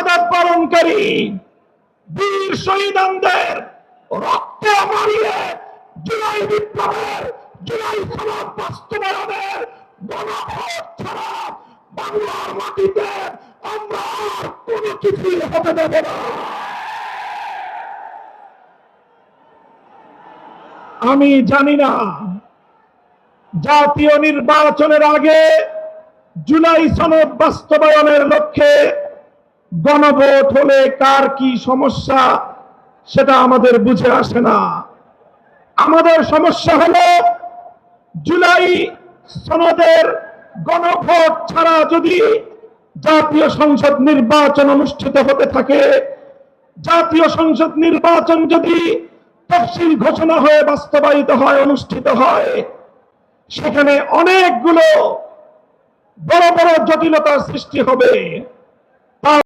শাহাদাত বরণকারী বীর শহীদানদের রক্ত মারিয়ে জুলাই বিপ্লবের, জুলাই সনদ বাস্তবায়নের গণভোট ছাড়া বাংলার মাটিতে আমরা আর কিছুই হতে দেব না। আমি জানি না, জাতীয় নির্বাচনের আগে জুলাই সনদ বাস্তবায়নের লক্ষ্যে গণভোট হলে কার কি সমস্যা সেটা আমাদের বুঝে আসে না। আমাদের সমস্যা হলো জুলাই সনদের গণভোট ছাড়া যদি জাতীয় সংসদ নির্বাচন অনুষ্ঠিত হতে থাকে, জাতীয় সংসদ নির্বাচন যদি তফসিল ঘোষণা হয়ে বাস্তবায়িত হয়, অনুষ্ঠিত হয়, সেখানে অনেকগুলো বড় বড় জটিলতার সৃষ্টি হবে।